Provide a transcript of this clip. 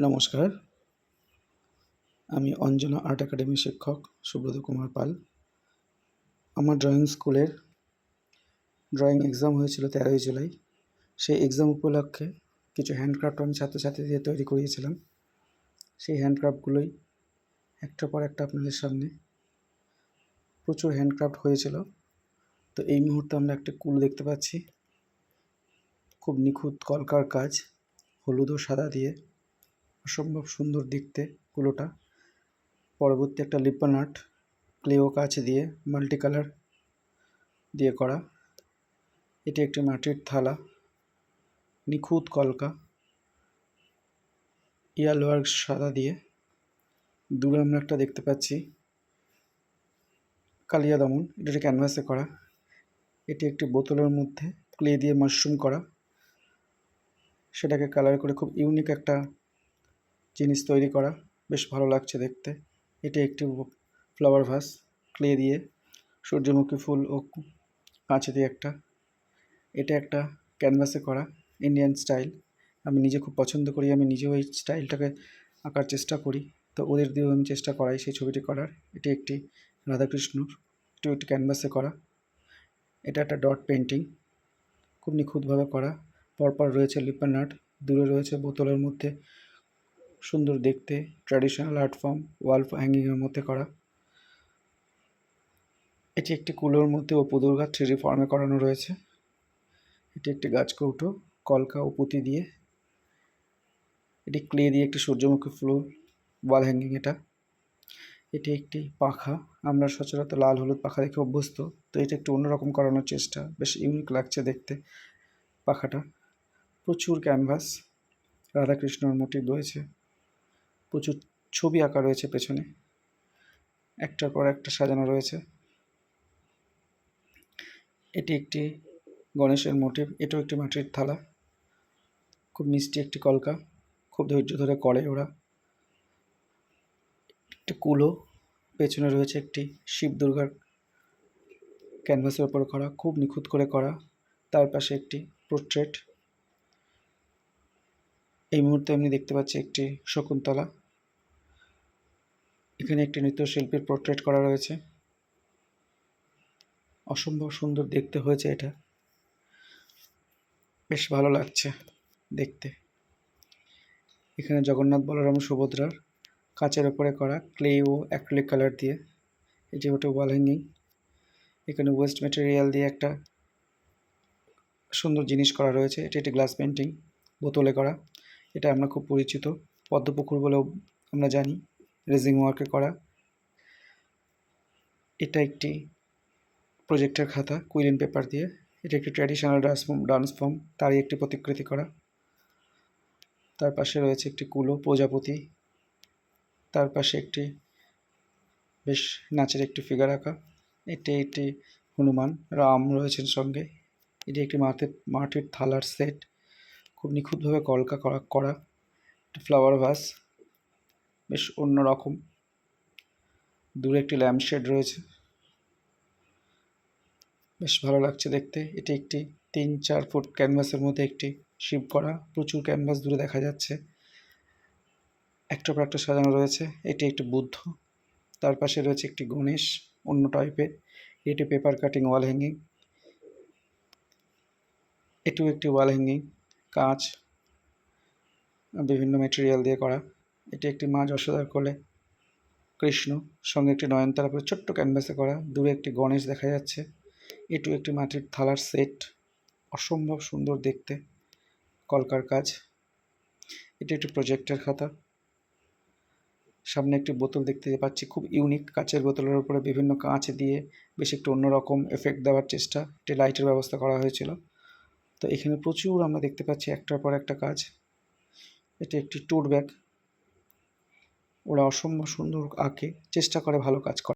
নমস্কার। আমি অঞ্জনা আর্ট একাডেমির শিক্ষক সুব্রত কুমার পাল। আমার ড্রয়িং স্কুলের ড্রয়িং এক্সাম হয়েছিল তেরোই জুলাই। সেই এক্সাম উপলক্ষে কিছু হ্যান্ডক্রাফট আমি ছাত্রছাত্রীদের তৈরি করিয়েছিলাম। সেই হ্যান্ডক্রাফটগুলোই একটার পর একটা আপনাদের সামনে প্রচুর হ্যান্ডক্রাফট হয়েছিল। তো এই মুহূর্তে আমরা একটা কুল দেখতে পাচ্ছি। খুব নিখুঁত কলকার কাজ, হলুদ ও সাদা দিয়ে। অসম্ভব সুন্দর দেখতে কুলোটা। পরবর্তী একটা লিপন আর্ট, ক্লেও কাচ দিয়ে মাল্টি কালার দিয়ে করা। এটি একটি মাটির থালা, নিখুঁত কলকা, ইয়াল ওয়ার্ক সাদা দিয়ে। দূরে আমরা একটা দেখতে পাচ্ছি কালিয়া দমন এটা ক্যানভাসে করা। এটি একটি বোতলের মধ্যে ক্লে দিয়ে মাশরুম করা। সেটাকে কালার করে খুব ইউনিক একটা জিনিস তৈরি করা। বেশ ভালো লাগছে দেখতে। এটি একটি ফ্লাওয়ার ভাস, ক্লে দিয়ে সূর্যমুখী ফুল ও কাঁচে দিয়ে একটা। এটা একটা ক্যানভাসে করা, ইন্ডিয়ান স্টাইল। আমি নিজে খুব পছন্দ করি, আমি নিজেও এই স্টাইলটাকে আঁকার চেষ্টা করি। তো ওদের দিয়েও আমি চেষ্টা করাই সেই ছবিটি করার। এটি একটি রাধাকৃষ্ণর, এটিও একটি ক্যানভাসে করা। এটা একটা ডট পেন্টিং খুব নিখুঁতভাবে করা। পরপর রয়েছে লিপন আর্ট, দূরে রয়েছে বোতলের মধ্যে সুন্দর দেখতে ট্র্যাডিশনাল আর্ট ফর্ম ওয়াল হ্যাঙ্গিংয়ের মধ্যে করা। এটি একটি কুলোর মধ্যে অপু দুর্গা থ্রি ফর্মে করানো রয়েছে। এটি একটি গাছ কৌটো, কলকা ও পুঁতি দিয়ে। এটি ক্লে দিয়ে একটি সূর্যমুখী ফুল ওয়াল হ্যাঙ্গিং এটা। এটি একটি পাখা, আমরা সচরাচর লাল হলুদ পাখা দেখে অভ্যস্ত, তো এটা একটু অন্যরকম করানোর চেষ্টা, বেশ ইউনিক লাগছে দেখতে পাখাটা। প্রচুর ক্যানভাস রাধাকৃষ্ণর মোটিভ রয়েছে। প্রচুর ছবি আঁকা রয়েছে পেছনে। একটার পর একটা সাজানো রয়েছে। এটি একটি গণেশের মোটিভ, এটাও একটি মাটির থালা। খুব মিষ্টি একটি কলকা, খুব ধৈর্য ধরে করে ওরা। একটি কুলো, পেছনে রয়েছে একটি শিব দুর্গার ক্যানভাসের ওপর করা, খুব নিখুঁত করে করা। তার পাশে একটি পোর্ট্রেট। এই মুহূর্তে আমি দেখতে পাচ্ছি একটি শকুন্তলা। এখানে একটি নৃত্যশিল্পীর পোর্ট্রেট করা রয়েছে। অসম্ভব সুন্দর দেখতে হয়েছে এটা। বেশ ভালো লাগছে দেখতে। এখানে জগন্নাথ বলরাম সুভদ্রার কাচের ওপরে করা ক্লে ও অ্যাক্রিলিক কালার দিয়ে এটি ওটা ওয়াল হ্যাঙ্গিং এখানে ওয়েস্ট মেটেরিয়াল দিয়ে একটা সুন্দর জিনিস করা রয়েছে, এটি একটি গ্লাস পেন্টিং বোতলে করা। এটা আমরা খুব পরিচিত, পদ্মপুকুর বলেও আমরা জানি। রেজিং ওয়ার্কে করা। এটা একটি প্রজেক্টের খাতা, কুইলিন পেপার দিয়ে। এটা একটি traditional dance form dance form, তারই একটি প্রতিকৃতি করা। তার পাশে রয়েছে একটি কুলো, প্রজাপতি। তার পাশে একটি বেশ নাচের একটি ফিগার আঁকা। এটি একটি হনুমান, রাম রয়েছেন সঙ্গে। এটি একটি মাটির মাটির থালার সেট। খুব নিখুঁতভাবে কলকা করা করা। একটি ফ্লাওয়ার ভাস। বেশ অন্যরকম। দূরে একটি ল্যাম্পশেড রয়েছে। বেশ ভালো লাগছে দেখতে। এটি একটি তিন চার ফুট ক্যানভাসের মধ্যে একটি শিপ করা। প্রচুর ক্যানভাস দূরে দেখা যাচ্ছে। একটা পর একটা সাজানো রয়েছে। এটি একটি বুদ্ধ। তার পাশে রয়েছে একটি গণেশ, অন্য টাইপের এটি পেপার কাটিং ওয়াল হ্যাঙ্গিং এটিও একটি ওয়াল হ্যাঙ্গিং কাঁচ, বিভিন্ন মেটেরিয়াল দিয়ে করা। এটি একটি মা যশোদার কোলে। কৃষ্ণ সঙ্গে একটি নয়নতারা করে ছোট্ট ক্যানভাসে করা। দূরে একটি গণেশ দেখা যাচ্ছে। এটু একটি মাটির থালার সেট অসম্ভব সুন্দর দেখতে। কলকার কাজ। এটি একটি প্রজেক্টের খাতা। সামনে একটি বোতল দেখতে পাচ্ছি। খুব ইউনিক কাঁচের বোতলের উপরে বিভিন্ন কাঁচ দিয়ে বেশ একটু অন্যরকম এফেক্ট দেওয়ার চেষ্টা। একটি লাইটের ব্যবস্থা করা হয়েছিল। তো এখানে প্রচুর আমরা দেখতে পাচ্ছি একটার পর একটা কাজ। এটি একটি ট্যুর ব্যাগ ওরা অসম্ভব সুন্দর আঁকে চেষ্টা করে ভালো কাজ করে